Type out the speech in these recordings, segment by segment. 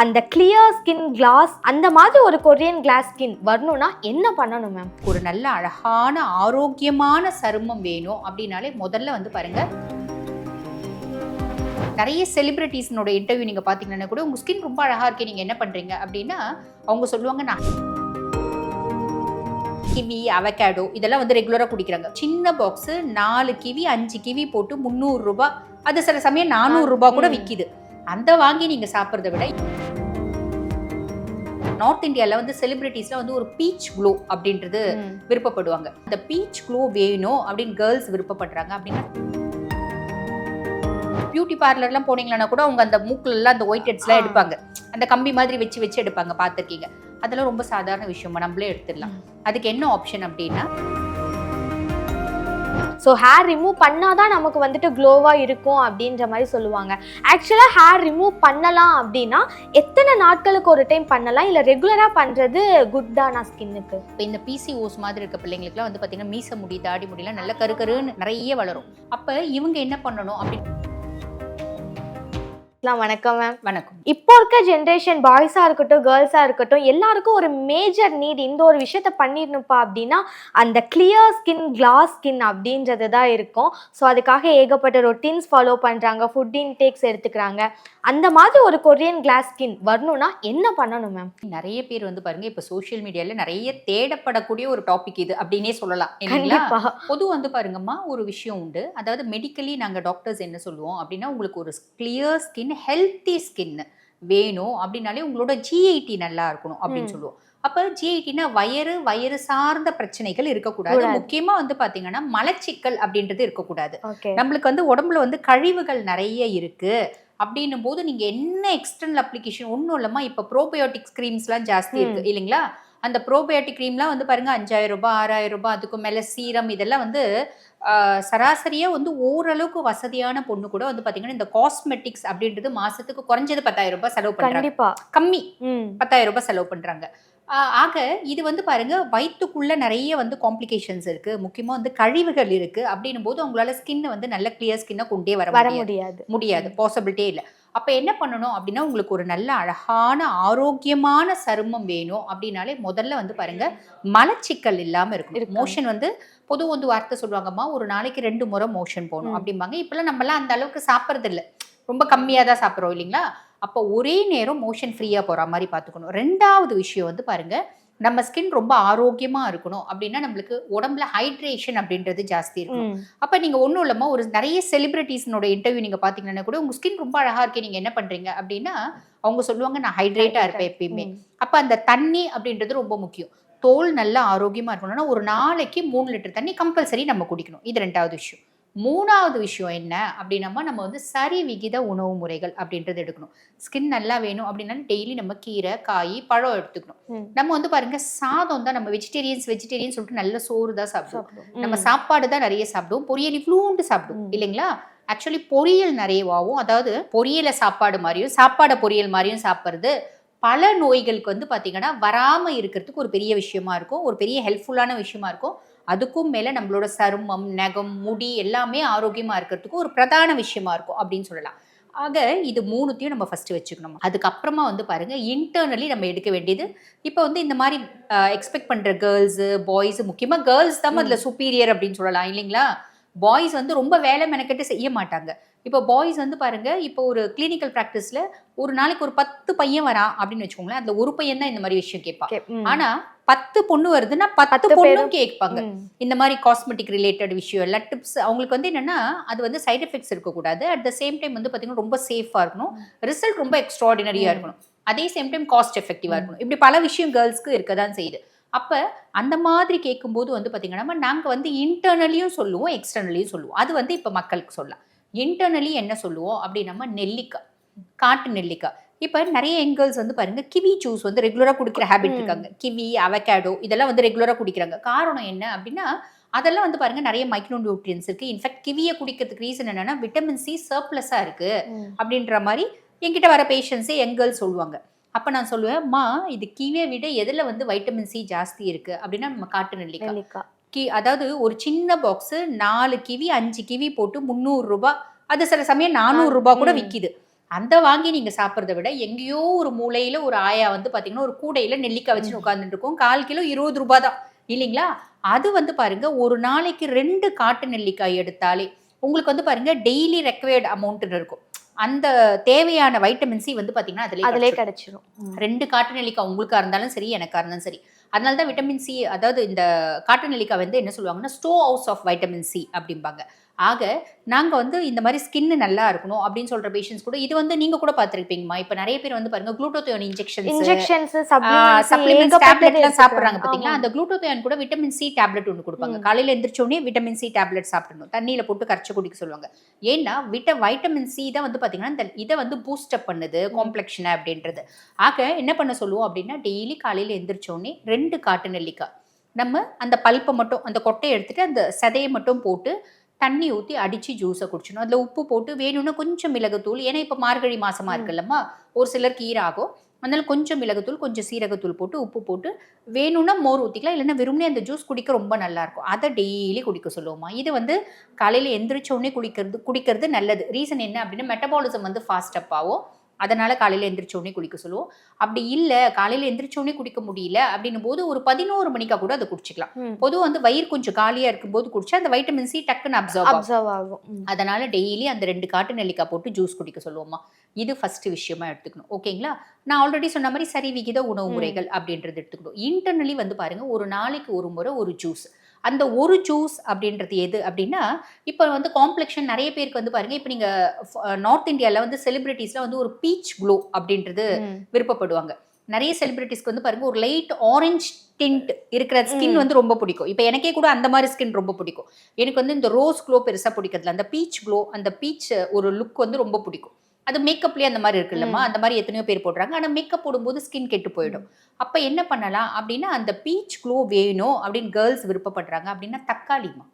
அந்த clear skin class அந்த மாதிரி ஒரு கொரியன் கிளாஸ் ஸ்கின் வரணும்னா என்ன பண்ணணும் மேம் ஒரு நல்ல அழகான ஆரோக்கியமான சருமம் வேணும் அப்படின்னாலே முதல்ல வந்து பாருங்க. நிறைய செலிபிரிட்டிஸ்னோட இன்டர்வியூ நீங்க பாத்தீங்கன்னா கூட உங்க ஸ்கின் ரொம்ப அழகா இருக்கே நீங்க என்ன பண்றீங்க அப்படின்னா அவங்க சொல்லுவாங்க நான் கிவி அவகேடோ இதெல்லாம் வந்து ரெகுலராக குடிக்கிறாங்க. சின்ன பாக்ஸு நாலு கிவி அஞ்சு கிவி போட்டு முந்நூறு ரூபாய். அது சில சமயம் நானூறு ரூபாய் கூட. விற்கிது அந்த வாங்கி நீங்க சாப்பிட்றத விட நார்த் இந்தியாவில் வந்து செலிபிரிட்டிஸ்லாம் வந்து ஒரு பீச் க்ளோ அப்படின்றது விருப்பப்படுவாங்க. இந்த பீச் க்ளோ வேணும் அப்படின்னு கேர்ள்ஸ் விருப்பப்படுறாங்க அப்படின்னா பியூட்டி பார்லர்லாம் போனீங்கன்னா கூட அவங்க அந்த மூக்குல எல்லாம் அந்த ஒயிட் ஹெட்ஸ்லாம். எடுப்பாங்க. அந்த கம்பி மாதிரி வச்சு வச்சு எடுப்பாங்க பார்த்துருக்கீங்க. அதெல்லாம் ரொம்ப சாதாரண விஷயமா நம்மளே எடுத்துடலாம். அதுக்கு என்ன ஆப்ஷன் அப்படின்னா ஸோ ஹேர் ரிமூவ் பண்ணாதான் நமக்கு வந்துட்டு க்ளோவாக இருக்கும் அப்படின்ற மாதிரி சொல்லுவாங்க. ஆக்சுவலாக ஹேர் ரிமூவ் பண்ணலாம் அப்படின்னா எத்தனை நாட்களுக்கு ஒரு டைம் பண்ணலாம்? இல்லை ரெகுலராக பண்ணுறது குட் தானா ஸ்கின்னுக்கு இப்போ இந்த பிசிஓஸ் மாதிரி இருக்க பிள்ளைங்களுக்குலாம் வந்து பார்த்தீங்கன்னா மீச முடி தாடி முடியெல்லாம் நல்ல கருக்கருன்னு நிறைய வளரும். அப்போ இவங்க என்ன பண்ணணும் அப்படின்னு வணக்கம் மேம் வணக்கம். இப்போ இருக்க ஜென்ரேஷன் பாய்ஸாக இருக்கட்டும் கேர்ள்ஸாக இருக்கட்டும் எல்லாருக்கும் ஒரு மேஜர் நீட் இந்த ஒரு விஷயத்த பண்ணிடணும்ப்பா அப்படின்னா அந்த கிளியர் ஸ்கின் கிளாஸ் ஸ்கின் அப்படின்றது தான் இருக்கும். ஸோ அதுக்காக ஏகப்பட்ட ரொட்டீன்ஸ் ஃபாலோ பண்ணுறாங்க ஃபுட் இன்டேக்ஸ் எடுத்துக்கிறாங்க. அந்த மாதிரி ஒரு கொரியன் கிளாஸ் ஸ்கின் வரணும்னா என்ன பண்ணணும் மேம் நிறைய பேர் வந்து பாருங்க இப்போ சோஷியல் மீடியால நிறைய தேடப்படக்கூடிய ஒரு டாபிக் இது அப்படின்னே சொல்லலாம். கண்டிப்பா. பொது வந்து பாருங்கம்மா ஒரு விஷயம் உண்டு. அதாவது மெடிக்கலி நாங்கள் டாக்டர்ஸ் என்ன சொல்லுவோம் அப்படின்னா உங்களுக்கு ஒரு கிளியர் ஸ்கின் ஹெல்த்தி ஸ்கின் வேணும் அப்படின்னாலே உங்களோட ஜிஐடி நல்லா இருக்கணும் அப்படின்னு. சொல்லுவோம். அப்போ ஜிஐடினா வயறு வயறு சார்ந்த பிரச்சனைகள் இருக்கக்கூடாது. கூடாது. முக்கியமா வந்து பாத்தீங்கன்னா மலச்சிக்கல் அப்படின்றது இருக்கக்கூடாது. நம்மளுக்கு வந்து உடம்புல வந்து கழிவுகள் நிறைய இருக்கு. அப்படின்னும் போது நீங்க என்ன எக்ஸ்டர்னல் அப்ளிகேஷன் ஒன்றும் இல்லம்மா இப்போ ப்ரோபயோட்டிக் ஸ்க்ரீம்ஸ்லாம் ஜாஸ்தி இருக்கு. இல்லைங்களா? அந்த ப்ரோபயோட்டிக் க்ரீம்லாம் வந்து பாருங்க அஞ்சாயிரம் ரூபாய் ஆறாயிரம் ரூபாய் அதுக்கு மேல சீரம் இதெல்லாம் வந்து ஆஹ், சராசரியா வந்து ஓரளவுக்கு வசதியான பொண்ணு கூட வந்து பாத்தீங்கன்னா இந்த காஸ்மெட்டிக்ஸ் அப்படின்றது மாசத்துக்கு குறைஞ்சது பத்தாயிரம் ரூபாய் செலவு பண்றாங்க. கண்டிப்பா. கம்மி. பத்தாயிரம் ரூபாய் செலவு பண்றாங்க. ஆஹ் ஆக இது வந்து பாருங்க வயிற்றுக்குள்ள நிறைய வந்து காம்ப்ளிகேஷன்ஸ் இருக்கு. முக்கியமா வந்து கழிவுகள் இருக்கு. அப்படின்னும் போது அவங்களால ஸ்கின் வந்து நல்ல கிளியர் ஸ்கின்னை கொண்டே வர முடியாது. முடியாது. பாசிபிலிட்டியே இல்லை. அப்போ என்ன பண்ணணும் அப்படின்னா உங்களுக்கு ஒரு நல்ல அழகான ஆரோக்கியமான சருமம் வேணும் அப்படின்னாலே முதல்ல வந்து பாருங்க மலச்சிக்கல் இல்லாம இருக்கும். மோஷன் வந்து பொது வந்து வார்த்தை சொல்லுவாங்கம்மா ஒரு நாளைக்கு ரெண்டு முறை மோஷன் போகணும். அப்படிம்பாங்க. இப்பெல்லாம் நம்மலாம் அந்த அளவுக்கு சாப்பிட்றது இல்ல ரொம்ப கம்மியாக தான் சாப்பிட்றோம் இல்லைங்களா? அப்போ ஒரே நேரம் மோஷன் ஃப்ரீயாக போகிற மாதிரி பார்த்துக்கணும் ரெண்டாவது விஷயம் வந்து பாருங்க நம்ம ஸ்கின் ரொம்ப ஆரோக்கியமா இருக்கணும். அப்படின்னா நம்மளுக்கு உடம்புல ஹைட்ரேஷன் அப்படின்றது ஜாஸ்தி இருக்கணும். ம். அப்போ நீங்கள் ஒன்றும் இல்லாமல் ஒரு நிறைய செலிபிரிட்டிஸ்னோட இன்டர்வியூ நீங்கள் பார்த்தீங்கன்னா கூட உங்கள் ஸ்கின் ரொம்ப அழகாக இருக்கே நீங்கள் என்ன பண்ணுறீங்க அப்படின்னா அவங்க சொல்லுவாங்க நான் ஹைட்ரேட்டாக இருப்பேன் எப்பயுமே. அப்போ அந்த தண்ணி அப்படின்றது ரொம்ப முக்கியம். தோல் நல்லா ஆரோக்கியமாக இருக்கணும்னா ஒரு நாளைக்கு மூணு லிட்டர் தண்ணி கம்பல்சரி நம்ம குடிக்கணும். இது ரெண்டாவது விஷயம் மூணாவது விஷயம் என்ன அப்படின்னம்மா நம்ம வந்து சரி விகித உணவு முறைகள் அப்படின்றது எடுக்கணும் ஸ்கின் நல்லா வேணும் அப்படின்னா டெய்லி நம்ம கீரை காய் பழம் எடுத்துக்கணும். நம்ம வந்து பாருங்க சாதம் தான் நம்ம வெஜிடேரியன்ஸ் வெஜிடேரியன் சொல்லிட்டு நல்ல சோறு தான் சாப்பிடுவோம். நம்ம. சாப்பாடு தான் நிறைய சாப்பிடுவோம் பொரியல் இவ்வளோண்டு சாப்பிடுவோம். இல்லைங்களா ஆக்சுவலி பொரியல் நிறையவாகும் அதாவது பொரியலை சாப்பாடு மாதிரியும் சாப்பாடை பொரியல் மாதிரியும் சாப்பிட்றது பல நோய்களுக்கு வந்து பார்த்தீங்கன்னா வராமல் இருக்கிறதுக்கு ஒரு பெரிய விஷயமா இருக்கும் ஒரு பெரிய ஹெல்ப்ஃபுல்லான விஷயமா இருக்கும் அதுக்கும் மேலே நம்மளோட சருமம் நகம் முடி எல்லாமே ஆரோக்கியமாக இருக்கிறதுக்கு ஒரு பிரதான விஷயமா இருக்கும் அப்படின்னு சொல்லலாம். ஆக இது மூணுத்தையும் நம்ம ஃபர்ஸ்ட் வச்சுக்கணும். அதுக்கப்புறமா வந்து பாருங்க இன்டர்னலி நம்ம எடுக்க வேண்டியது இப்போ வந்து இந்த மாதிரி எக்ஸ்பெக்ட் பண்ற கேர்ள்ஸு பாய்ஸ் முக்கியமா கேர்ள்ஸ் தான் அதில் சுப்பீரியர் அப்படின்னு சொல்லலாம் இல்லைங்களா? பாய்ஸ் வந்து ரொம்ப வேலை மெனக்கெட்டு செய்ய மாட்டாங்க. இப்போ பாய்ஸ் வந்து பாருங்க இப்போ ஒரு கிளினிக்கல் ப்ராக்டிஸ்ல ஒரு நாளைக்கு ஒரு பத்து பையன் வரான் அப்படின்னு வச்சுக்கோங்களேன் அதுல ஒரு பையன் தான் இந்த மாதிரி விஷயம் கேட்பான். ஓகே. பத்து பொண்ணு வருதுன்னா பத்து பொண்ணும் கேட்பாங்க. இந்த மாதிரி காஸ்மெட்டிக் ரிலேட்டட் விஷயம் எல்லாம் டிப்ஸ் அவங்களுக்கு வந்து என்னன்னா அது வந்து சைடு எஃபெக்ட்ஸ் இருக்கக்கூடாது. அட் த சேம் டைம் வந்து பார்த்தீங்கன்னா ரொம்ப சேஃபாக இருக்கணும். ரிசல்ட் ரொம்ப எக்ஸ்ட்ராடினரியாக. இருக்கணும். அதே சேம் டைம் காஸ்ட் எஃபெக்டிவாக. இருக்கணும். இப்படி பல விஷயம் கேர்ள்ஸ்க்கு இருக்க தான் செய்யுது. அப்போ அந்த மாதிரி கேட்கும்போது வந்து பார்த்தீங்கன்னா நாங்கள் வந்து இன்டர்னலியும் சொல்லுவோம் எக்ஸ்டர்னலியும் சொல்லுவோம். அது வந்து இப்போ மக்களுக்கு சொல்லலாம். இன்டர்னலி என்ன சொல்லுவோம் அப்படின்னா நெல்லிக்காய் காட்டு நெல்லிக்காய். இப்போ நிறைய எங்கர்ஸ் வந்து பாருங்க கிவி ஜூஸ் வந்து ரெகுலராக குடிக்கிற ஹேபிட் ம். இருக்காங்க. கிவி அவகேடோ இதெல்லாம் வந்து ரெகுலராக குடிக்கிறாங்க. காரணம் என்ன அப்படின்னா அதெல்லாம் வந்து பாருங்க நிறைய மைக்ரோ நியூட்ரியன்ஸ் இருக்கு இன்ஃபேக்ட் கிவியை குடிக்கிறதுக்கு ரீசன் என்னன்னா விட்டமின் சி சர்ப்ளஸா இருக்கு ம். அப்படின்ற மாதிரி என்கிட்ட வர பேஷண்ட்ஸே எங்கேர்ஸ் சொல்லுவாங்க. அப்போ நான் சொல்லுவேன் அம்மா இது கிவியை விட எதில் வந்து வைட்டமின் சி ஜாஸ்தி இருக்கு? அப்படின்னா நம்ம காட்டு நெல்லிக்காய். கி அதாவது ஒரு சின்ன பாக்ஸு நாலு கிவி அஞ்சு கிவி போட்டு முந்நூறு ரூபாய். அது சில சமயம் நானூறு ரூபாய் கூட ம். விற்கிது அந்த வாங்கி நீங்க சாப்பிட்றத விட எங்கேயோ ஒரு மூலையில ஒரு ஆயா வந்து பாத்தீங்கன்னா ஒரு கூடையில நெல்லிக்காய் வச்சு உட்காந்துட்டு இருக்கும். கால் கிலோ இருபது ரூபாய் தான். இல்லைங்களா? அது வந்து பாருங்க ஒரு நாளைக்கு ரெண்டு காட்டு நெல்லிக்காய் எடுத்தாலே உங்களுக்கு வந்து பாருங்க டெய்லி ரெக்வயர்ட் அமௌண்ட்னு இருக்கும். அந்த தேவையான வைட்டமின் சி வந்து பாத்தீங்கன்னா அதுல அதுலயே கிடைச்சிரும். ரெண்டு காட்டு நெல்லிக்காய் உங்களுக்கா இருந்தாலும் சரி எனக்கா இருந்தாலும் சரி. அதனால தான் விட்டமின் சி அதாவது இந்த காட்டு நெல்லிக்காய் வந்து என்ன சொல்லுவாங்கன்னா storehouse of vitamin C அப்படிம்பாங்க. ஆக நாங்க வந்து இந்த மாதிரி ஸ்கின் நல்லா இருக்கணும் அப்படின்னு சொல்ற பேஷண்ட்ஸ் கூட இது வந்து நீங்க கூட பார்த்திருப்பீங்கம்மா. இப்ப நிறைய பேர் வந்து பாருங்க குளூட்டோத்தியோன் இன்ஜெக்ஷன்ஸ் இன்ஜெக்ஷன்ஸ் சப்ளிமெண்ட்ஸ் டேப்லெட்லாம் சாப்பிடுறாங்க பாத்தீங்களா? அந்த குளுட்டோத்தியான் கூட விட்டமின் சி டேப்லெட் ஒன்று கொடுப்பாங்க. காலையில எந்திரிச்ச உடனே விட்டமின் சி டேப்லெட் சாப்பிடணும். தண்ணியில போட்டு கரைச்சு குடிக்க சொல்லுவாங்க. ஏன்னா விட்ட வைட்டமின் சி தான் வந்து பாத்தீங்கன்னா இந்த இதை வந்து பூஸ்ட் அப் பண்ணுது காம்ப்ளெக்ஷன் அப்படின்றது. ஆக என்ன பண்ண சொல்லுவோம் அப்படின்னா டெய்லி காலையில எந்திரிச்ச உடனே ரெண்டு காட்டு நெல்லிக்காய். நம்ம அந்த பல்ப்பை மட்டும் அந்த கொட்டையை எடுத்துட்டு அந்த சதையை மட்டும் போட்டு தண்ணி ஊற்றி அடித்து ஜூஸை குடிச்சணும் அதில் உப்பு போட்டு வேணும்னா கொஞ்சம் மிளகுத்தூள். ஏன்னா இப்போ மார்கழி மாசமா ம். இருக்குல்லம்மா. ஒரு சிலருக்கு ஈராகும். அதனால கொஞ்சம் மிளகுத்தூள் கொஞ்சம் சீரகத்தூள் போட்டு உப்பு போட்டு வேணும்னா மோர் ஊற்றிக்கலாம் இல்லைன்னா வெறுமனே அந்த ஜூஸ் குடிக்க ரொம்ப நல்லா இருக்கும் அதை டெய்லி குடிக்க சொல்லுவோமா இது வந்து காலையில் எந்திரிச்ச உடனே குடிக்கிறது குடிக்கிறது நல்லது. ரீசன் என்ன அப்படின்னா மெட்டபாலிசம் வந்து ஃபாஸ்ட் அப் ஆகும். அதனால காலையில் எந்திரிச்ச உடனே குடிக்க சொல்லுவோம். அப்படி இல்லை காலையில் எந்திரிச்ச உடனே குடிக்க முடியல அப்படின்னும் போது ஒரு பதினோரு மணிக்கா கூட அதை குடிச்சிக்கலாம். ம். பொதுவா வந்து வயிறு கொஞ்சம் காலியா இருக்கும்போது குடிச்சா அந்த வைட்டமின் சி டக்குன்னு அப்சர்வ் அப்சர்வ் ஆகும். அதனால டெய்லி அந்த ரெண்டு காட்டு நெல்லிக்காய் போட்டு ஜூஸ் குடிக்க சொல்லுவோமா இது ஃபர்ஸ்ட் விஷயமா எடுத்துக்கணும். ஓகேங்களா? நான் ஆல்ரெடி சொன்ன மாதிரி சரி விகித உணவு. முறைகள் அப்படின்றது எடுத்துக்கணும். இன்டர்னலி வந்து பாருங்க ஒரு நாளைக்கு ஒரு முறை ஒரு ஜூஸ் அந்த ஒரு ஜூஸ் அப்படின்றது எது அப்படின்னா இப்போ வந்து காம்ப்ளெக்ஷன் நிறைய பேருக்கு வந்து பாருங்க இப்போ நீங்க நார்த் இந்தியாவில் வந்து செலிபிரிட்டிஸ்ல வந்து ஒரு பீச் க்ளோ அப்படின்றது. விருப்பப்படுவாங்க. நிறைய செலிபிரிட்டிஸ்க்கு வந்து பாருங்க ஒரு லைட் ஆரஞ்சு டிண்ட் இருக்கிற ஸ்கின். வந்து ரொம்ப பிடிக்கும். இப்போ எனக்கே கூட அந்த மாதிரி ஸ்கின் ரொம்ப பிடிக்கும். எனக்கு வந்து இந்த ரோஸ் க்ளோ பெருசா பிடிக்கிறதுல அந்த பீச் க்ளோ அந்த பீச் ஒரு லுக் வந்து ரொம்ப பிடிக்கும். அது மேக்கப்லயே அந்த மாதிரி இருக்குல்லம்மா. அந்த மாதிரி எத்தனையோ பேர் போடுறாங்க. ஆனா மேக்கப் போடும்போது ஸ்கின் கெட்டு போயிடும். அப்ப என்ன பண்ணலாம் அப்படின்னா அந்த பீச் க்ளோ வேணும் அப்படின்னு கேர்ள்ஸ் விருப்பப்படுறாங்க அப்படின்னா தக்காளிமா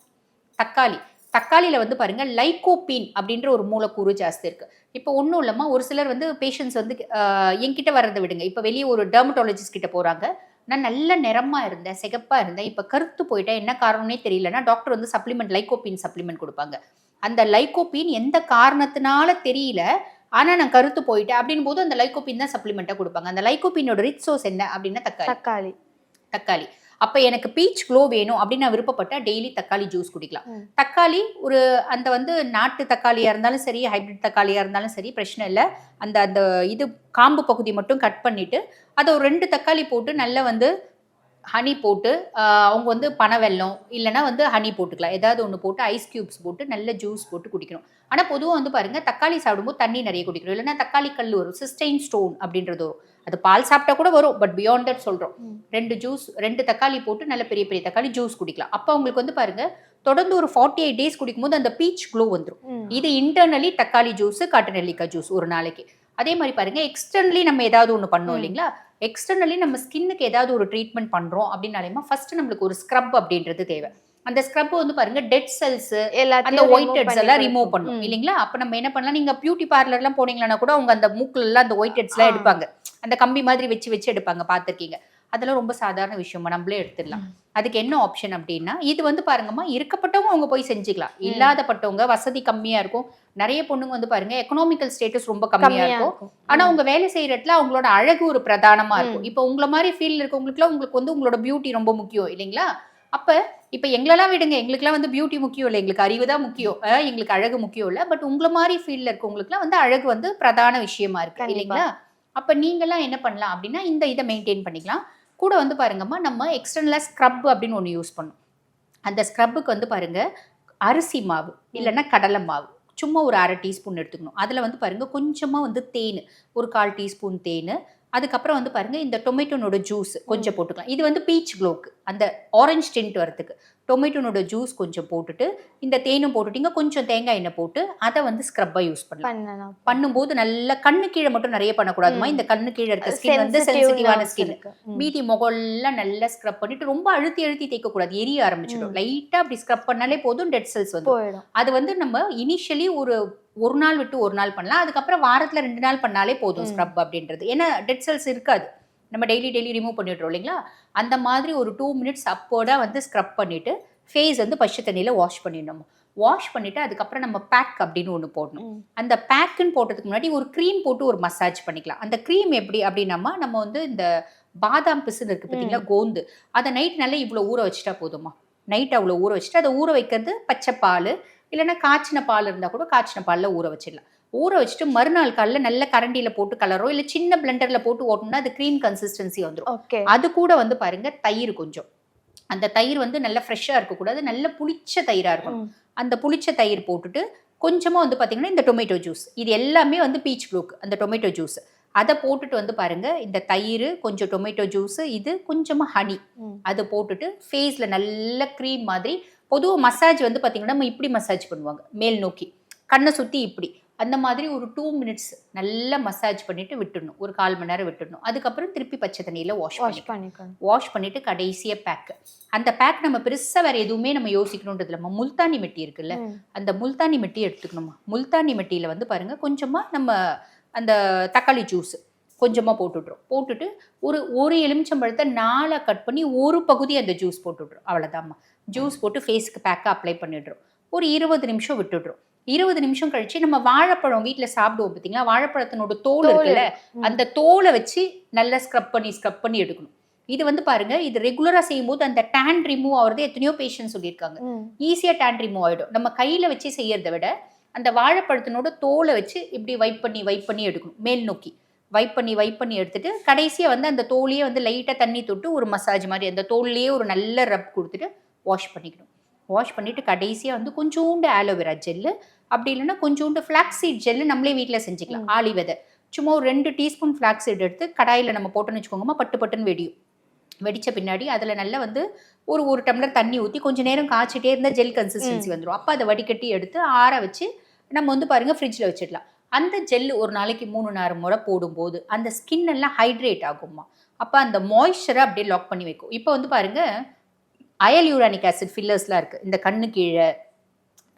தக்காளி. தக்காளியில வந்து பாருங்க லைகோபீன் அப்படின்ற ஒரு மூலக்கூறு ஜாஸ்தி இருக்கு. இப்போ ஒன்றும் இல்லைம்மா. ஒரு சிலர் வந்து பேஷண்ட்ஸ் வந்து என்கிட்ட வர்றதை விடுங்க. இப்போ வெளியே ஒரு டெர்மட்டாலஜிஸ்ட் கிட்ட போறாங்க. நான் நல்ல நிறமா இருந்தேன் சிகப்பா இருந்தேன். இப்போ கருத்து போயிட்டேன் என்ன காரணம்னே தெரியலன்னா டாக்டர் வந்து சப்ளிமெண்ட் லைகோபீன் சப்ளிமெண்ட் கொடுப்பாங்க. அந்த லைகோபீன் எந்த காரணத்தினால தெரியல ஆனா நான் கருத்து போயிட்டேன் அப்படின் போது அந்த லைகோபீன் தான் சப்ளிமெண்ட்டாக கொடுப்பாங்க. அந்த லைகோபீனோட ரிச் சோர்ஸ் என்ன அப்படின்னா தக்காளி. தக்காளி. தக்காளி. அப்ப எனக்கு பீச் க்ளோ வேணும் அப்படின்னு நான் விருப்பப்பட்டா டெய்லி தக்காளி ஜூஸ் குடிக்கலாம். தக்காளி ஒரு அந்த வந்து நாட்டு தக்காளியா இருந்தாலும் சரி ஹைபிரிட் தக்காளியா இருந்தாலும் சரி பிரச்சனை இல்லை. அந்த அந்த இது காம்பு பகுதி மட்டும் கட் பண்ணிட்டு அதை ஒரு ரெண்டு தக்காளி போட்டு நல்லா வந்து ஹனி போட்டு அவங்க வந்து பனை வெல்லம் இல்லைன்னா வந்து ஹனி போட்டுக்கலாம். ஏதாவது ஒன்று போட்டு ஐஸ் கியூப்ஸ் போட்டு நல்ல ஜூஸ் போட்டு குடிக்கணும். ஆனால் பொதுவாக வந்து பாருங்க தக்காளி சாப்பிடும்போது தண்ணி நிறைய குடிக்கணும். இல்லைன்னா தக்காளி கல் வரும். சிஸ்டைன் ஸ்டோன் அப்படின்றது வரும். அது பால் சாப்பிட்டா கூட வரும் பட் பியாண்ட் தட் சொல்கிறோம். ரெண்டு ஜூஸ் ரெண்டு தக்காளி போட்டு நல்ல பெரிய பெரிய தக்காளி ஜூஸ் குடிக்கலாம். அப்போ உங்களுக்கு வந்து பாருங்க தொடர்ந்து ஒரு ஃபார்ட்டி எயிட் டேஸ் குடிக்கும்போது அந்த பீச் க்ளோ வந்துடும். இது இன்டர்னலி தக்காளி ஜூஸ் காட்டு நெல்லிக்காய் ஜூஸ் ஒரு நாளைக்கு. அதே மாதிரி பாருங்க எக்ஸ்டர்னலி நம்ம ஏதாவது ஒன்று பண்ணோம். இல்லைங்களா? எக்ஸ்டர்னலி நம்ம ஸ்கின்னுக்கு ஏதாவது ஒரு ட்ரீட்மெண்ட் பண்றோம் அப்படின்னாலேமா ஃபர்ஸ்ட் நம்மளுக்கு ஒரு ஸ்க்ரப் அப்படின்றது தேவை அந்த ஸ்க்ரப் வந்து பாருங்க டெட் செல்ஸ் அந்த ஒயிட் ஹெட்ஸ் எல்லாம். ரிமூவ் பண்ணும். இல்லைங்களா அப்ப நம்ம என்ன பண்ணலாம் நீங்க பியூட்டி பார்லர்லாம் போனீங்கன்னா கூட அவங்க அந்த மூக்குல எல்லாம் அந்த ஒயிட் ஹெட்ஸ் எல்லாம். எடுப்பாங்க அந்த கம்பி மாதிரி வச்சு வச்சு எடுப்பாங்க பார்த்திருக்கீங்க அதெல்லாம் ரொம்ப சாதாரண விஷயமா நம்மளே எடுத்துடலாம். அதுக்கு என்ன ஆப்ஷன் அப்படின்னா இது வந்து பாருங்கம்மா இருக்கப்பட்டவங்க அவங்க போய் செஞ்சுக்கலாம். இல்லாதப்பட்டவங்க வசதி கம்மியா இருக்கும். நிறைய பொண்ணுங்க வந்து பாருங்க எக்கனாமிக்கல் ஸ்டேட்டஸ் ரொம்ப கம்மியா இருக்கும். ஆனா உங்க வேலை செய்யற இடத்துல அவங்களோட அழகு ஒரு பிரதானமா இருக்கும். இப்போ உங்கள மாதிரி ஃபீல்ட் இருக்கவங்களுக்குலாம் உங்களுக்கு வந்து உங்களோட பியூட்டி ரொம்ப முக்கியம் இல்லைங்களா? அப்ப இப்ப எங்களெல்லாம் விடுங்க. எங்களுக்குலாம் வந்து பியூட்டி முக்கியம் இல்லை. எங்களுக்கு அறிவு தான் முக்கியம். எங்களுக்கு அழகு முக்கியம் இல்லை. பட் உங்கள மாதிரி ஃபீல்ட்ல இருக்கவங்களுக்குலாம் வந்து அழகு வந்து பிரதான விஷயமா இருக்கு. இல்லைங்களா? அப்ப நீங்கெல்லாம் என்ன பண்ணலாம் அப்படின்னா இந்த இதை மெயின்டைன் பண்ணிக்கலாம். கூட வந்து பாருங்கம்மா நம்ம எக்ஸ்டர்னலாக ஸ்க்ரப் அப்படின்னு ஒன்று யூஸ் பண்ணோம். அந்த ஸ்க்ரப்புக்கு வந்து பாருங்கள் அரிசி மாவு இல்லைன்னா கடலை மாவு சும்மா ஒரு அரை டீஸ்பூன் எடுத்துக்கணும். அதில் வந்து பாருங்கள் கொஞ்சமாக வந்து தேன் ஒரு கால் டீஸ்பூன் தேன் அதுக்கப்புறம் வந்து பாருங்க இந்த டொமேட்டோனோட ஜூஸ் கொஞ்சம் போட்டுக்கலாம். இது வந்து பீச் க்ளோக்கு அந்த ஆரஞ்சு டென்ட் வரதுக்கு. டொமேட்டோனோட ஜூஸ் கொஞ்சம் போட்டுட்டு இந்த தேனும் போட்டுட்டீங்க கொஞ்சம் தேங்காய் எண்ணெய் போட்டு அதை வந்து ஸ்க்ரப்பாக யூஸ் பண்ணலாம். பண்ணும்போது நல்லா கண்ணு கீழே மட்டும் நிறைய பண்ணக்கூடாதுமா. இந்த கண்ணு கீழே இருக்க ஸ்கின் வந்து சென்சிட்டிவான ஸ்கின். மீதி முகம்லாம் நல்லா ஸ்க்ரப் பண்ணிட்டு ரொம்ப அழுத்தி அழுத்தி தேய்க்க கூடாது எரிய ஆரம்பிச்சிடும். ம். லைட்டா அப்படி ஸ்க்ரப் பண்ணாலே போதும் டெட் செல்ஸ் வந்து அது வந்து நம்ம இனிஷியலி ஒரு ஒரு நாள் விட்டு ஒரு நாள் பண்ணலாம். அதுக்கப்புறம் வாரத்துல ரெண்டு நாள் பண்ணாலே போதும். ஸ்க்ரப் அப்படின்றது. ஏன்னா டெட் செல்ஸ் இருக்காது. நம்ம டெய்லி டெய்லி ரிமூவ் பண்ணிடுறோம் இல்லைங்களா? அந்த மாதிரி ஒரு டூ மினிட்ஸ் அப்போட வந்து ஸ்க்ரப் பண்ணிட்டு ஃபேஸ் வந்து பச்சை தண்ணியில் வாஷ் பண்ணிடணும். வாஷ் பண்ணிட்டு அதுக்கப்புறம் நம்ம பேக் அப்படின்னு ஒன்று போடணும். அந்த பேக்குன்னு போட்டதுக்கு முன்னாடி ஒரு க்ரீம் போட்டு ஒரு மசாஜ் பண்ணிக்கலாம். அந்த க்ரீம் எப்படி அப்படின்னம்மா நம்ம வந்து இந்த பாதாம் பிசுன்னு இருக்கு பார்த்தீங்களா கோந்து. அதை நைட் நல்லா இவ்வளோ ஊற வச்சுட்டா போதுமா நைட் அவ்வளோ ஊற வச்சுட்டு அதை ஊற வைக்கிறது பச்சை பால் இல்லைன்னா காய்ச்சின பால் இருந்தால் கூட காய்ச்சின பாலில் ஊற வச்சிடலாம். ஊற வச்சுட்டு மறுநாள் காலைல நல்ல கரண்டியில் போட்டு கலரோ இல்லை சின்ன பிளெண்டரில் போட்டு ஓட்டணும்னா அது க்ரீம் கன்சிஸ்டன்சி வந்துடும் ஓகே அது கூட வந்து பாருங்க தயிர் கொஞ்சம். அந்த தயிர் வந்து நல்ல ஃப்ரெஷ்ஷாக இருக்கக்கூடாது நல்ல புளிச்ச தயிராக இருக்கணும். ம். அந்த புளிச்ச தயிர் போட்டுட்டு கொஞ்சமாக வந்து பார்த்தீங்கன்னா இந்த டொமேட்டோ ஜூஸ் இது எல்லாமே வந்து பீச் ப்ளூக் அந்த டொமேட்டோ ஜூஸ் அதை போட்டுட்டு வந்து பாருங்க இந்த தயிர் கொஞ்சம் டொமேட்டோ ஜூஸ் இது கொஞ்சமாக ஹனி. அதை போட்டுட்டு ஃபேஸில் நல்ல க்ரீம் மாதிரி பொதுவாக மசாஜ் வந்து பார்த்தீங்கன்னா நம்ம இப்படி மசாஜ் பண்ணுவாங்க. மேல் நோக்கி. கண்ணை சுற்றி இப்படி. அந்த மாதிரி ஒரு டூ மினிட்ஸ் நல்லா மசாஜ் பண்ணிட்டு விட்டுடணும். ஒரு கால் மணி நேரம் விட்டுடணும். அதுக்கப்புறம் திருப்பி பச்சை தண்ணியில் வாஷ் வாஷ் பண்ணிக்கணும். வாஷ் பண்ணிட்டு கடைசியாக பேக் அந்த பேக் நம்ம பெருசாக வேற எதுவுமே நம்ம யோசிக்கணுன்றது நம்ம முல்தானி மெட்டி இருக்குல்ல. அந்த முல்தானி மெட்டி எடுத்துக்கணுமா? முல்தானி மெட்டியில் வந்து பாருங்க கொஞ்சமாக நம்ம அந்த தக்காளி ஜூஸ் கொஞ்சமாக போட்டுட்றோம் போட்டுட்டு ஒரு ஒரு எலுமிச்சம்பழத்தை நாலாக கட் பண்ணி ஒரு பகுதி அந்த ஜூஸ் போட்டுட்றோம் அவ்வளோதாம்மா ஜூஸ் போட்டு ஃபேஸுக்கு பேக்கை அப்ளை பண்ணிடுறோம். ஒரு இருபது நிமிஷம் விட்டுடுறோம். இருபது நிமிஷம் கழிச்சு நம்ம வாழைப்பழம் வீட்டில் சாப்பிடுவோம் பார்த்தீங்களா வாழைப்பழத்தினோட தோல் இருக்குல்ல. அந்த தோலை வச்சு நல்லா ஸ்க்ரப் பண்ணி ஸ்க்ரப் பண்ணி எடுக்கணும். இது வந்து பாருங்க இது ரெகுலராக செய்யும்போது அந்த டேன் ரிமூவ் ஆகிறது எத்தனையோ பேஷண்ட் சொல்லியிருக்காங்க. ம். ஈஸியாக டேன் ரிமூவ் ஆகிடும் நம்ம கையில் வச்சு செய்யறத விட அந்த வாழைப்பழத்தினோட தோலை வச்சு இப்படி வைப் பண்ணி வைப் பண்ணி எடுக்கணும். மேல் நோக்கி. வைப் பண்ணி வைப் பண்ணி எடுத்துட்டு கடைசியாக வந்து அந்த தோலையே வந்து லைட்டாக தண்ணி தொட்டு ஒரு மசாஜ் மாதிரி அந்த தோல்லையே ஒரு நல்ல ரப் கொடுத்துட்டு வாஷ் பண்ணிக்கணும். வாஷ் பண்ணிட்டு கடைசியாக வந்து கொஞ்சோண்டு ஆலோவேரா ஜெல்லு அப்படி இல்லைன்னா கொஞ்சோண்டு ஃப்ளாக்ஸீட் ஜெல்லு நம்மளே வீட்டில் செஞ்சுக்கலாம். ஆளி விதை. சும்மா ஒரு ரெண்டு டீஸ்பூன் ஃப்ளாக்ஸீட் எடுத்து கடாயில் நம்ம போட்டோன்னு வச்சுக்கோங்கம்மா பட்டு பட்டுன்னு வெடியும். வெடிச்ச பின்னாடி அதில் நல்லா வந்து ஒரு ஒரு டம்ளர் தண்ணி ஊற்றி கொஞ்ச நேரம் காய்ச்சிட்டே இருந்தால் ஜெல் கன்சிஸ்டன்சி வந்துடும் அப்போ அதை வடிகட்டி எடுத்து ஆற வச்சு நம்ம வந்து பாருங்கள் ஃப்ரிட்ஜில் வச்சிடலாம். அந்த ஜெல் ஒரு நாளைக்கு மூணு நாலு முறை போடும்போது அந்த ஸ்கின் எல்லாம் ஹைட்ரேட் ஆகும்மா. அப்போ அந்த மாய்ஸ்சரை அப்படியே லாக் பண்ணி வைக்கும். இப்போ வந்து பாருங்க அயல் யூரானிக் ஆசிட் ஃபில்லர்ஸ்லாம் இருக்குது இந்த கண்ணு கீழே.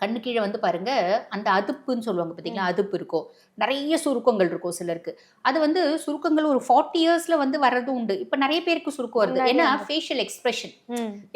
கண்ணு கீழே வந்து பாருங்க அந்த அதுப்புன்னு சொல்லுவாங்க பார்த்தீங்களா அதுப்பு இருக்கும். நிறைய சுருக்கங்கள் இருக்கும் சிலருக்கு. அது வந்து சுருக்கங்கள் ஒரு ஃபார்ட்டி இயர்ஸ்ல வந்து வர்றது உண்டு. இப்போ நிறைய பேருக்கு சுருக்கம் வருது. ஏன்னா ஃபேஷியல் எக்ஸ்பிரஷன்.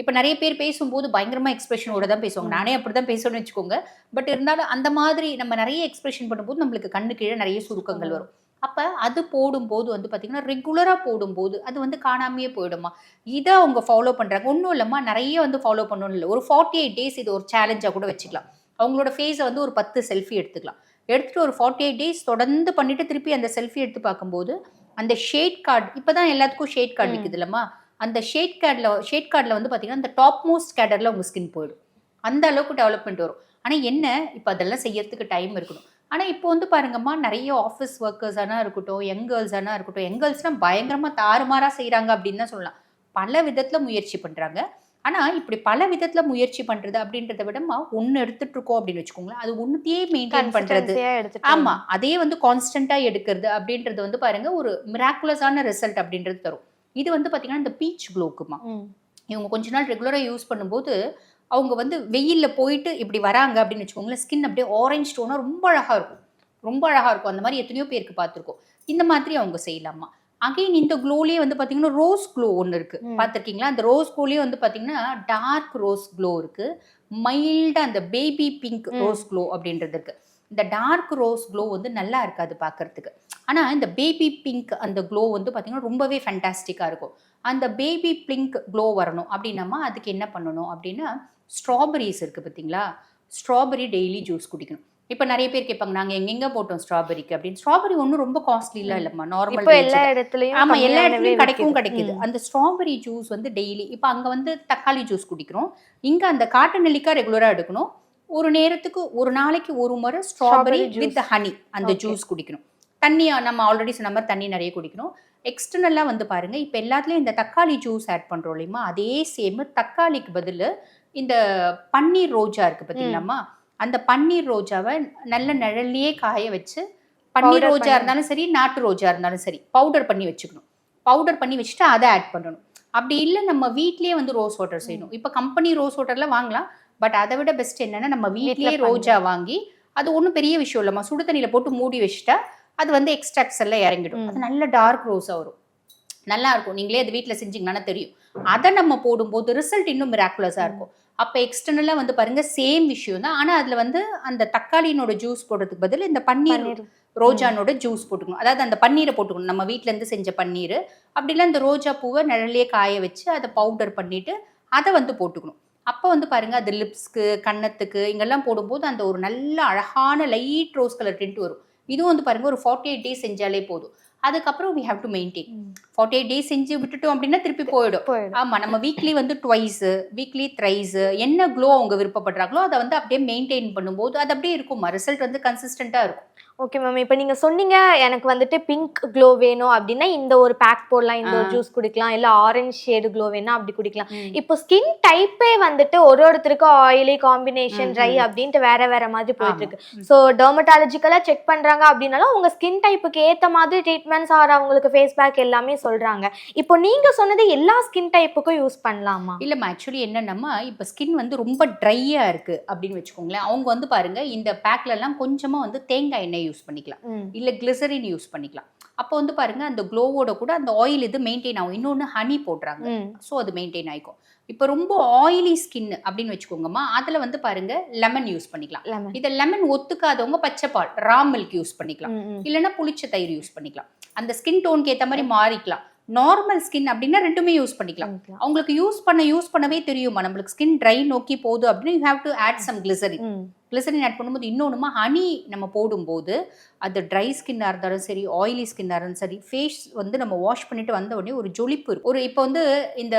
இப்போ நிறைய பேர் பேசும்போது பயங்கரமா எக்ஸ்பிரஷனோட தான் பேசுவாங்க. நானே அப்படி தான் பேசணும்னு வச்சுக்கோங்க. பட் இருந்தாலும் அந்த மாதிரி நம்ம நிறைய எக்ஸ்பிரஷன் பண்ணும்போது நம்மளுக்கு கண்ணு கீழே நிறைய சுருக்கங்கள் வரும். அப்போ அது போடும்போது வந்து பார்த்தீங்கன்னா ரெகுலராக போடும்போது அது வந்து காணாமையே போயிடுமா? இதை அவங்க ஃபாலோ பண்ணுறாங்க ஒன்றும் இல்லைம்மா நிறைய வந்து ஃபாலோ பண்ணணும் இல்லை. ஒரு ஃபார்ட்டி எயிட் டேஸ் இது ஒரு சேலஞ்சாக கூட வச்சுக்கலாம். அவங்களோட ஃபேஸை வந்து ஒரு பத்து செல்ஃபி எடுத்துக்கலாம். எடுத்துட்டு ஒரு ஃபார்ட்டி எயிட் டேஸ் தொடர்ந்து பண்ணிட்டு திருப்பி அந்த செல்ஃபி எடுத்து பார்க்கும்போது அந்த ஷேட் கார்டு இப்போ தான் எல்லாத்துக்கும் ஷேட் கார்டு ம். விற்குது இல்லைம்மா அந்த ஷேட் கார்டில் ஷேட் கார்டில் வந்து பார்த்தீங்கன்னா அந்த டாப் மோஸ்ட் கேடரில் உங்கள் ஸ்கின் போயிடும். அந்த அளவுக்கு டெவலப்மெண்ட் வரும். ஆனால் என்ன? இப்போ அதெல்லாம் செய்யறதுக்கு டைம் இருக்கணும். ஆனால் இப்போ வந்து பாருங்கம்மா நிறைய ஆஃபீஸ் ஒர்க்கர்ஸானா இருக்கட்டும் யங் கேர்ள்ஸானா இருக்கட்டும் யங் கேர்ள்ஸ்லாம் பயங்கரமாக தாறுமாறாக செய்கிறாங்க அப்படின்னு தான் சொல்லலாம். பல விதத்தில் முயற்சி பண்ணுறாங்க ஆனால் இப்படி பல விதத்தில் முயற்சி பண்ணுறது அப்படின்றத விடமா ஒன்று எடுத்துட்டு இருக்கோம் அப்படின்னு வச்சுக்கோங்களேன். அது ஒன்றுத்தையே மெயின்டைன் பண்ணுறது Consistency-ஆ எடுத்துட்டு ஆமா அதே வந்து கான்ஸ்டன்டா எடுக்கிறது அப்படின்றது வந்து பாருங்க ஒரு மிராக்குலஸான ரிசல்ட் அப்படின்றது தரும். இது வந்து பாத்தீங்கன்னா இந்த பீச் க்ளோக்குமா. இவங்க கொஞ்ச நாள் ரெகுலரா யூஸ் பண்ணும்போது அவங்க வந்து வெயில்ல போயிட்டு இப்படி வராங்க அப்படின்னு வச்சுக்கோங்களேன் ஸ்கின் அப்படியே ஆரஞ்ச் டோனா ரொம்ப அழகா இருக்கும். ரொம்ப அழகா இருக்கும். அந்த மாதிரி எத்தனையோ பேருக்கு பார்த்துருக்கோம். இந்த மாதிரி அவங்க செய்யலாமா? அகைன் இந்த க்ளோலயே வந்து பாத்தீங்கன்னா ரோஸ் க்ளோ ஒன்று இருக்கு. ம். பார்த்துருக்கீங்களா? அந்த ரோஸ் க்ளோலயே வந்து பாத்தீங்கன்னா டார்க் ரோஸ் க்ளோ இருக்கு. மைல்டா அந்த பேபி பிங்க். ரோஸ் க்ளோ அப்படின்றது இருக்கு. இந்த டார்க் ரோஸ் க்ளோ வந்து நல்லா இருக்காது பார்க்கறதுக்கு. ஆனால் இந்த பேபி பிங்க் அந்த க்ளோ வந்து பார்த்தீங்கன்னா ரொம்பவே ஃபேண்டாஸ்டிக்காக இருக்கும். அந்த பேபி பிங்க் க்ளோ வரணும். அப்படின்னம்மா அதுக்கு என்ன பண்ணணும் அப்படின்னா ஸ்ட்ராபெரிஸ் இருக்குது பார்த்தீங்களா? ஸ்ட்ராபெரி டெய்லி ஜூஸ் குடிக்கணும். இப்போ நிறைய பேர் கேட்பாங்க நாங்கள் எங்கெங்க போட்டோம் ஸ்ட்ராபெரிக்கு அப்படின்னு. ஸ்ட்ராபெரி ஒன்றும் ரொம்ப காஸ்ட்லிலாம் இல்லைம்மா. நார்மல் எல்லா இடத்துலயும் ஆமா எல்லா இடத்துலயும் கிடைக்கும். கிடைக்குது. அந்த ஸ்ட்ராபெரி ஜூஸ் வந்து டெய்லி இப்போ அங்க வந்து தக்காளி ஜூஸ் குடிக்கிறோம். இங்க அந்த காட்டு நெல்லிக்காய் ரெகுலரா எடுக்கணும். ஒரு நேரத்துக்கு ஒரு நாளைக்கு ஒரு முறை ஸ்ட்ராபெரி. வித் ஹனி அந்த. ஜூஸ் குடிக்கணும். தண்ணி நம்ம ஆல்ரெடி சொன்ன மாதிரி தண்ணி நிறைய குடிக்கணும். எக்ஸ்டர்னலாக வந்து பாருங்க. இப்போ எல்லாத்துலேயும் இந்த தக்காளி ஜூஸ் ஆட் பண்றோம் இல்லையுமா அதே சேம் தக்காளிக்கு பதில் இந்த பன்னீர் ரோஜா இருக்கு பார்த்தீங்களாம்மா அந்த பன்னீர் ரோஜாவை நல்ல நிழல்லையே காய வச்சு பன்னீர் ரோஜா. இருந்தாலும் சரி நாட்டு ரோஜா இருந்தாலும் சரி பவுடர் பண்ணி வச்சுக்கணும். பவுடர் பண்ணி வச்சுட்டு அதை ஆட் பண்ணணும். அப்படி இல்லை நம்ம வீட்லயே வந்து ரோஸ் வாட்டர் செய்யணும். இப்போ கம்பெனி ரோஸ் வாட்டர்ல வாங்கலாம். பட் அதை விட பெஸ்ட் என்னன்னா நம்ம வீட்லயே வீட்ல ரோஜா வாங்கி அது ஒன்றும் பெரிய விஷயம் இல்லைம்மா. சுடு தண்ணியில போட்டு மூடி வச்சுட்டா அது வந்து எக்ஸ்ட்ராக்ட்ஸ் எல்லாம் இறங்கிடும். அது நல்ல டார்க் ரோஸாக வரும். நல்லா இருக்கும். நீங்களே அது வீட்டில் செஞ்சீங்கன்னா தெரியும். அதை நம்ம போடும்போது ரிசல்ட் இன்னும் மிராக்குலஸாக இருக்கும். அப்போ எக்ஸ்டர்னலாக வந்து பாருங்க சேம் விஷயம் தான். ஆனால் அதில் வந்து அந்த தக்காளியினோட ஜூஸ் போடுறதுக்கு பதில் இந்த பன்னீர். ரோஜானோட ஜூஸ் போட்டுக்கணும். அதாவது அந்த பன்னீரை போட்டுக்கணும். நம்ம வீட்ல இருந்து செஞ்ச பன்னீர். அப்படிலாம் இந்த ரோஜா பூவை நிழலே காய வச்சு அதை பவுடர் பண்ணிட்டு அதை வந்து போட்டுக்கணும். அப்போ வந்து பாருங்க அது லிப்ஸ்க்கு கன்னத்துக்கு இங்கெல்லாம் போடும்போது அந்த ஒரு நல்ல அழகான லைட் ரோஸ் கலர் டென்ட் வரும். இதுவும் வந்து பாருங்க ஒரு ஃபார்ட்டி எயிட் டேஸ் செஞ்சாலே போதும். அதுக்கப்புறம் we have to maintain. Forty eight days செஞ்சு விட்டுட்டோம் அப்படின்னா திருப்பி போயிடும். போயிடும். ஆமா நம்ம வீக்லி வந்து ட்வைஸ் வீக்லி த்ரைஸ் என்ன க்ளோ அவங்க விருப்பப்படுறாங்களோ அதை வந்து அப்படியே மெயின்டைன் பண்ணும்போது அது அப்படியே இருக்குமா. ரிசல்ட் வந்து கன்சிஸ்டண்டா இருக்கும். ஓகே மேம் இப்போ நீங்க சொன்னீங்க எனக்கு வந்துட்டு பிங்க் க்ளோ வேணும் அப்படின்னா இந்த ஒரு பேக் போடலாம் இந்த ஒரு. ஜூஸ் குடிக்கலாம் இல்ல ஆரஞ்சு ஷேடு க்ளோ வேணா அப்படி குடிக்கலாம். இப்போ ஸ்கின் டைப்பே வந்துட்டு ஒரு ஒருத்தருக்கும் ஆயிலி காம்பினேஷன் ட்ரை. அப்படின்ட்டு வேற வேற மாதிரி போயிட்டு. இருக்கு ஸோ டெர்மட்டாலஜிக்கலா செக் பண்றாங்க அப்படின்னாலும் உங்க ஸ்கின் டைப்புக்கு ஏத்த மாதிரி ட்ரீட்மெண்ட்ஸ் ஆர் அவங்களுக்கு ஃபேஸ் பேக் எல்லாமே சொல்றாங்க இப்போ நீங்க சொன்னது எல்லா ஸ்கின் டைப்புக்கும் யூஸ் பண்ணலாமா இல்லம்மா ஆக்சுவலி என்னன்னா இப்போ ஸ்கின் வந்து ரொம்ப ட்ரையா இருக்கு அப்படின்னு வச்சுக்கோங்களேன் அவங்க வந்து பாருங்க இந்த பேக்ல எல்லாம் கொஞ்சமா வந்து தேங்காய் எண்ணெய் யூஸ் பண்ணிக்கலாம். இல்ல கிளிசரின் யூஸ் பண்ணிக்கலாம். அப்போ வந்து பாருங்க அந்த க்ளோவோட கூட அந்த ஆயில் இது மெயின்டைன் ஆகும். இன்னொன்னு ஹனி போடுறாங்க. ஸோ அது மெயின்டைன் ஆயிக்கும். இப்போ ரொம்ப ஆயிலி ஸ்கின் அப்படின்னு வச்சுக்கோங்கம்மா அதில் வந்து பாருங்க லெமன் யூஸ் பண்ணிக்கலாம். இதை லெமன் ஒத்துக்காதவங்க பச்சை பால் ரா மில்க் யூஸ் பண்ணிக்கலாம். இல்லைன்னா புளிச்ச தயிர் யூஸ் பண்ணிக்கலாம். அந்த ஸ்கின் டோனுக்கு ஏற்ற மாதிரி மாறிக்கலாம். நார்மல் ஸ்கின் அப்படின்னா ரெண்டுமே யூஸ் பண்ணிக்கலாம். அவங்களுக்கு யூஸ் பண்ண யூஸ் பண்ணவே தெரியுமா நம்மளுக்கு ஸ்கின் ட்ரை நோக்கி போகுது அப்படின்னு you have to add some glycerin. Glycerin add பண்ணும்போது இன்னொன்றுமா ஹனி நம்ம போடும்போது அது ட்ரை ஸ்கின்னாக இருந்தாலும் சரி ஆயிலி ஸ்கின்னாக இருந்தாலும் சரி ஃபேஸ் வந்து நம்ம வாஷ் பண்ணிட்டு வந்த உடனே ஒரு ஜொலிப்பு இருக்கும் ஒரு இப்போ வந்து இந்த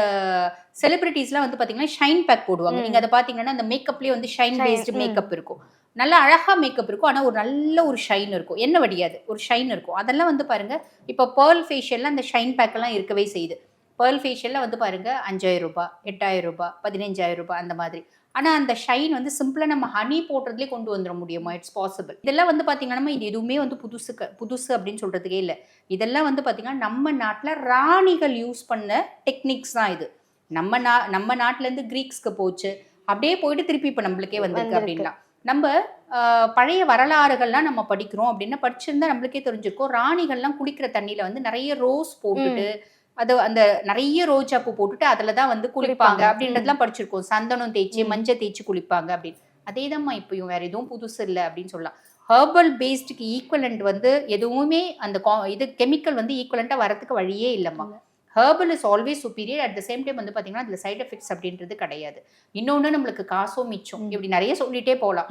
செலிபிரிட்டிஸ்லாம் வந்து பார்த்தீங்கன்னா ஷைன் பேக் போடுவாங்க. நீங்கள் அதை பார்த்தீங்கன்னா அந்த மேக்கப்லேயே வந்து ஷைன் பேஸ்டு. மேக்கப் இருக்கும் நல்ல அழகா மேக்கப் இருக்கும். ஆனால் ஒரு நல்ல ஒரு ஷைன் இருக்கும். என்ன வடியாது? ஒரு ஷைன் இருக்கும். அதெல்லாம் வந்து பாருங்க இப்போ பேர்ல் ஃபேஷியல்ல அந்த ஷைன் பேக்கெல்லாம் இருக்கவே செய்யுது. பேர்ல் ஃபேஷியல்ல வந்து பாருங்க அஞ்சாயிரம் ரூபாய் எட்டாயிரம் ரூபாய் பதினஞ்சாயிரம் ரூபாய் அந்த மாதிரி. ஆனால் அந்த ஷைன் வந்து சிம்பிளாக நம்ம ஹனி போடுறதுலேயே கொண்டு வந்துட முடியுமா? இட்ஸ் பாசிபிள் இதெல்லாம் வந்து பார்த்தீங்கன்னா இது எதுவுமே வந்து புதுசு புதுசு அப்படின்னு சொல்கிறதுக்கே இல்லை. இதெல்லாம் வந்து பார்த்தீங்கன்னா நம்ம நாட்டில் ராணிகள் யூஸ் பண்ண டெக்னிக்ஸ் தான் இது. நம்ம நா நம்ம நாட்டிலேருந்து க்ரீக்ஸ்க்கு போச்சு. அப்படியே போயிட்டு திருப்பி இப்போ நம்மளுக்கே வந்திருக்கு வந்திருக்கு. அப்படின்லாம் நம்ம பழைய வரலாறுகள்லாம் நம்ம படிக்கிறோம் அப்படின்னா படிச்சிருந்தா நம்மளுக்கே தெரிஞ்சிருக்கும். ராணிகள்லாம் குளிக்கிற தண்ணியில வந்து நிறைய ரோஸ் போட்டுட்டு அது அந்த நிறைய ரோஜா பூ போட்டுட்டு அதுல தான் வந்து குளிப்பாங்க. அப்படின்றதெல்லாம் படிச்சிருக்கோம். சந்தனம் தேய்ச்சி. மஞ்சள் தேய்ச்சி குளிப்பாங்க அப்படின்னு. அதேதாம்மா இப்பயும் வேற எதுவும் புதுசு இல்லை அப்படின்னு சொல்லலாம். ஹெர்பல் பேஸ்டுக்கு ஈக்குவலண்ட் வந்து எதுவுமே அந்த இது கெமிக்கல் வந்து ஈக்குவலண்டா வரதுக்கு வழியே இல்லைம்மா. Herbal is always superior at the same time வந்து பார்த்தீங்கன்னா அதில் சைடு எஃபெக்ட்ஸ் அப்படின்றது கிடையாது. இன்னொன்று நம்மளுக்கு காசும் மிச்சம். இப்படி நிறைய சொல்லிட்டே போகலாம்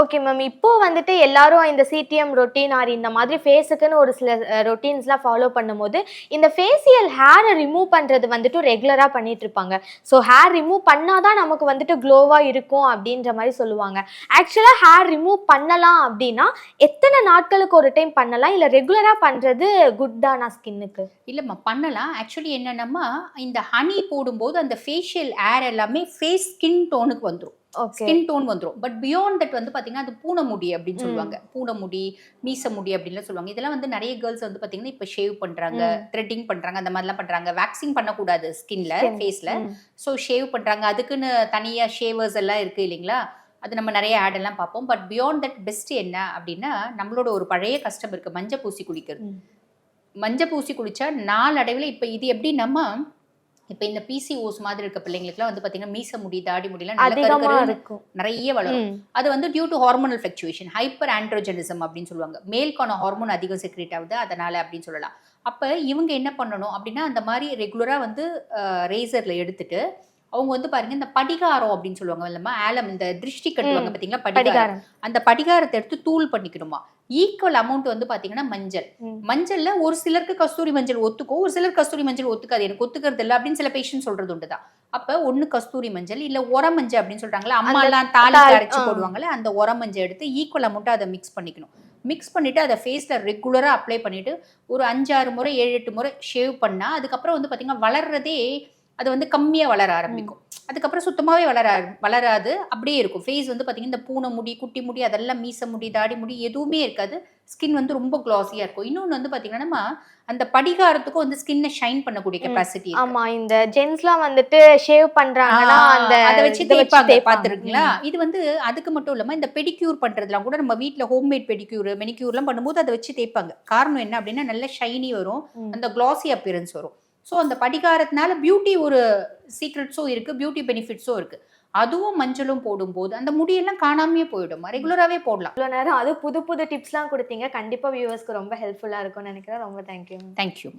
ஓகே மேம் இப்போ வந்துட்டு எல்லாரும் இந்த சிடிஎம் ரொட்டீன் ஆர் இந்த மாதிரி ஃபேஸுக்குன்னு ஒரு சில ரொட்டீன்ஸ்லாம் ஃபாலோ பண்ணும்போது இந்த ஃபேஷியல் ஹேரை ரிமூவ் பண்ணுறது வந்துட்டு ரெகுலராக பண்ணிட்டு இருப்பாங்க. ஸோ ஹேர் ரிமூவ் பண்ணாதான் நமக்கு வந்துட்டு க்ளோவாக இருக்கும் அப்படின்ற மாதிரி சொல்லுவாங்க. ஆக்சுவலாக ஹேர் ரிமூவ் பண்ணலாம் அப்படின்னா எத்தனை நாட்களுக்கு ஒரு டைம் பண்ணலாம்? இல்லை ரெகுலராக பண்ணுறது குட் தானா ஸ்கின்னுக்கு இல்லைம்மா பண்ணலாம். ஆக்சுவலி என்னென்னம்மா இந்த ஹனி போடும்போது அந்த ஃபேஷியல் ஏர் எல்லாமே ஃபேஸ் ஸ்கின் டோனுக்கு வந்துடும் ஸ்கின் டோன் வந்துடும் பட் பியாண்ட் தட் வந்து பார்த்தீங்கன்னா அது பூனைமுடி அப்படின்னு. சொல்லுவாங்க. பூனைமுடி மீசமுடி அப்படின்லாம் சொல்லுவாங்க. இதெல்லாம் வந்து நிறைய கேர்ள்ஸ் வந்து பார்த்தீங்கன்னா இப்போ ஷேவ் பண்ணுறாங்க த்ரெட்டிங் பண்ணுறாங்க அந்த மாதிரிலாம் பண்ணுறாங்க வேக்சிங் பண்ணக்கூடாது ஸ்கின்ல ஃபேஸில் ஸோ ஷேவ் பண்ணுறாங்க அதுக்குன்னு தனியாக ஷேவர்ஸ் எல்லாம் இருக்குது இல்லைங்களா? அது நம்ம நிறைய ஆட் எல்லாம் பார்ப்போம். பட் பியாண்ட் தட் பெஸ்ட் என்ன அப்படின்னா நம்மளோட ஒரு பழைய கஸ்டமருக்கு மஞ்சள் பூசி குளிக்கிறது. மஞ்சள் பூசி குளிச்சா நாளடைவில் இப்போ இது எப்படி நம்ம இப்போ இந்த பிசிஓஸ் மாதிரி இருக்க பிள்ளைங்களுக்குலாம் வந்து பார்த்தீங்கன்னா மீச முடி தாடி இருக்கும். நிறைய வளரும். அது வந்து due to hormonal fluctuation hyper androgenism அப்படின்னு சொல்லுவாங்க. மேல்கான ஹார்மோன் அதிகம் செக்ரேட் ஆகுது அதனால அப்படின்னு சொல்லலாம். அப்போ இவங்க என்ன பண்ணணும் அப்படின்னா அந்த மாதிரி ரெகுலராக வந்து ரேசரில் எடுத்துட்டு அவங்க வந்து பாருங்க இந்த படிகாரம் அப்படின்னு சொல்லுவாங்க இல்லைம்மா ஆலம் இந்த திருஷ்டி கட்டுவாங்க. பார்த்தீங்களா படிகாரம். அந்த படிகாரத்தை எடுத்து தூள் பண்ணிக்கணுமா. ஈக்குவல் அமௌண்ட் வந்து பாத்தீங்கன்னா மஞ்சள். மஞ்சள்ல ஒரு சிலருக்கு கஸ்தூரி மஞ்சள் ஒத்துக்கும் ஒரு சிலர் கஸ்தூரி மஞ்சள் ஒத்துக்காது எனக்கு ஒத்துக்கிறது இல்லை அப்படின்னு சில பேஷண்ட் சொல்றது உண்டுதான் அப்ப ஒண்ணு கஸ்தூரி மஞ்சள் இல்ல உர மஞ்சள் அப்படின்னு சொல்றாங்களா அம்மா எல்லாம் தாலி அரைச்சு. போடுவாங்கல்ல அந்த உர மஞ்சள் எடுத்து ஈக்குவல் அமௌண்ட் அதை மிக்ஸ் பண்ணிக்கணும் மிக்ஸ் பண்ணிட்டு அதை ஃபேஸ்ல ரெகுலரா அப்ளை பண்ணிட்டு ஒரு அஞ்சாறு முறை ஏழு எட்டு முறை ஷேவ் பண்ணா அதுக்கப்புறம் வந்து பாத்தீங்கன்னா வளர்றதே அது வந்து கம்மியா வளர ஆரம்பிக்கும். அதுக்கப்புறம் சுத்தமாவே வளர வளராது. அப்படியே இருக்கும். ஃபேஸ் வந்து பாத்தீங்கன்னா இந்த பூனை முடி குட்டி முடி அதெல்லாம் மீச முடி தாடி முடி எதுவுமே இருக்காது. ஸ்கின் வந்து ரொம்ப கிளாஸியா இருக்கும். இன்னொன்று வந்து பாத்தீங்கன்னா நம்ம அந்த படிகாரத்துக்கும் வந்து ஸ்கின்னை ஷைன் பண்ணக்கூடிய. கெப்பாசிட்டி ஆமா இந்த ஜென்ஸ்லாம் வந்துட்டு ஷேவ் பண்றாங்கன்னா அந்த அதை வச்சு தேய்ப்பாங்க. பாத்துருக்கீங்களா? இது வந்து அதுக்கு மட்டும் இல்லாம இந்த பெடிக்யூர் பண்றதுலாம் கூட நம்ம வீட்ல ஹோம்மேட் பெடிக்யூர் மெனிக்யூர்லாம் பண்ணும்போது அதை வச்சு தேய்ப்பாங்க. காரணம் என்ன அப்படின்னா நல்ல ஷைனி வரும். அந்த கிளாசி அப்பியரன்ஸ் வரும். ஸோ அந்த படிகாரத்தினால பியூட்டி ஒரு சீக்ரெட்ஸும் இருக்கு பியூட்டி பெனிஃபிட்ஸும் இருக்கு. அதுவும் மஞ்சளும் போடும்போது அந்த முடியெல்லாம் காணாமையே போயிடும். ரெகுலராகவே போடலாம். இவ்வளோ நேரம் அது புது புது டிப்ஸ்லாம் கொடுத்தீங்க. கண்டிப்பாக வியூவர்ஸ்க்கு ரொம்ப ஹெல்ப்ஃபுல்லாக இருக்கும்னு நினைக்கிறேன். ரொம்ப தேங்க்யூ தேங்க்யூ